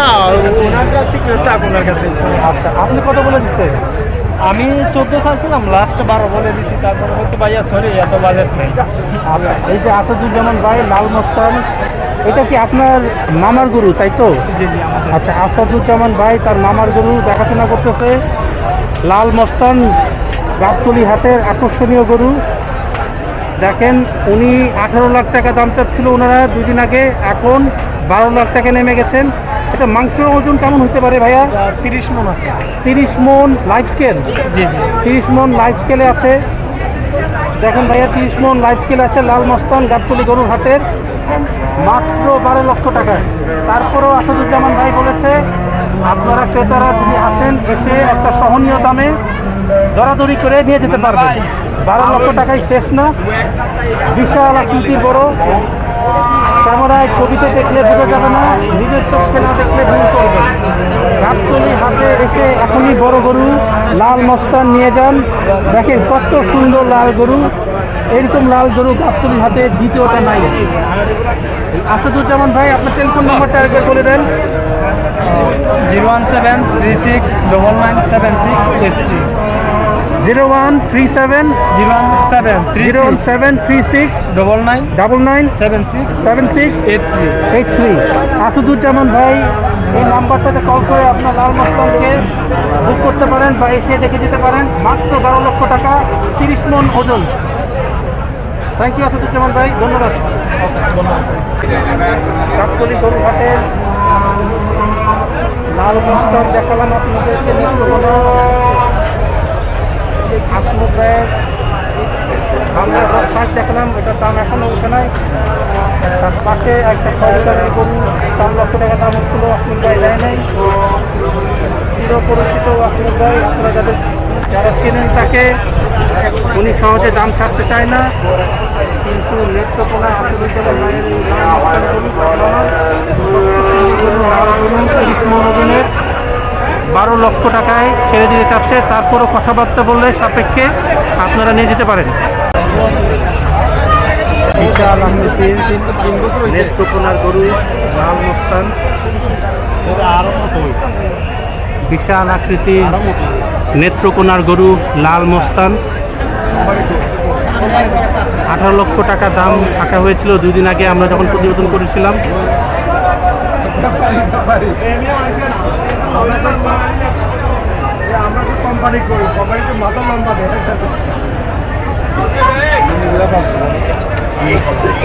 না ওনার কাছে থাক ওনার কাছে আচ্ছা আপনি কত বলে দিচ্ছেন আমি চোদ্দ চাইছিলাম লাস্ট বারো বলে দিছি তারপরে বলতে ভাইয়া সরি এত বাজেট নেই। আচ্ছা এই যে আসাদুজ্জামান ভাই লাল মস্তান এটা কি আপনার মামার গুরু তাই তো? আচ্ছা আসাদুজ্জামান ভাই তার মামার গুরু দেখাশোনা করতেছে। লাল মস্তান গাবতলি হাটের আকর্ষণীয় গরু। দেখেন উনি আঠারো লাখ টাকা দাম চাচ্ছিল ওনারা দুদিন আগে এখন বারো লাখ টাকা নেমে গেছেন। এটা মাংসের ওজন কেমন হতে পারে ভাইয়া? তিরিশ মন আছে। তিরিশ মন লাইফ স্কেল জি জি। তিরিশ মন লাইফ স্কেলে আছে। দেখেন ভাইয়া তিরিশ মন লাইফ স্কেল আছে লাল মস্তান গাবতলি গরুর হাটের মাত্র বারো লক্ষ টাকায়। তারপরেও আসাদুজ্জামান ভাই বলেছে আপনারা ক্রেতারা যদি আসেন এসে একটা সহনীয় দামে দরাদরি করে নিয়ে যেতে পারবেন। বারো লক্ষ টাকায় শেষ না। বিশাল আকৃতির বড়। ক্যামেরায় ছবিতে দেখলে বোঝা যাবে না, নিজের চোখে না দেখলে ভুল করবেন গাবতলি হাতে এসে এখনই বড় গরু, লাল মস্তান নিয়ে যান। দেখেন কত সুন্দর লাল গরু। এরকম লাল গরু গাবতলি হাতে দ্বিতীয়টা নাই। আসাদুজ্জামান ভাই, আপনার টেলিফোন নাম্বারটা একবার বলে দেন। Zero one seven three six double nine seven six eight three. Zero one three seven one seven zero one seven three six double nine nine seven six seven six eight three eight three Asaduzzaman ভাই, এই নাম্বারটাতে call করে আপনার লাল মস্তানকে বুক করতে পারেন বা এসে দেখে যেতে পারেন। মাত্র বারো লক্ষ টাকা, তিরিশ মন ওজন। থ্যাংক ইউ আসুদুজ্জামান ভাই, ধন্যবাদ। গরু লাল মস্তান দেখালাম আপনাদেরকে। দেখলাম এটার দাম এখনও উঠে নাই। তার পাশে একটা সরকারি গরু চার লক্ষ টাকা দাম হচ্ছিল আসমিন ভাই দেয় নাই। চির পরিচিত আসমিন ভাই আপনারা যাদের যারা চেনেন তাকে উনি সহজে দাম ছাড়তে চায় না। কিন্তু নেত্রকোনা ওজনের বারো লক্ষ টাকায় ছেড়ে দিতে চাচ্ছে। তারপরও কথাবার্তা বললে সাপেক্ষে আপনারা নিয়ে যেতে পারেন। আকৃতির নেত্রকোনার গরু, লাল মস্তান। বিশাল আকৃতি নেত্রকোনার গরু, লাল মস্তান। আঠারো লক্ষ টাকা দাম থাকা হয়েছিল। দুদিন আগে আমরা যখন প্রতিবেদন করেছিলাম ีของ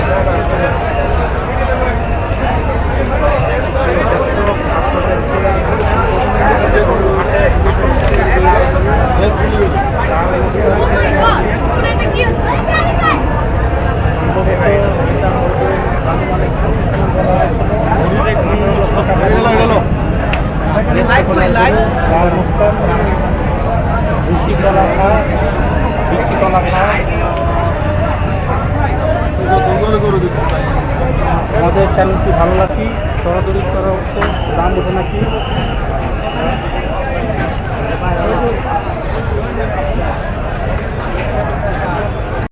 চ্যানেলটি ভালো লাগি সরাসরি করা দাম ওঠে নাকি?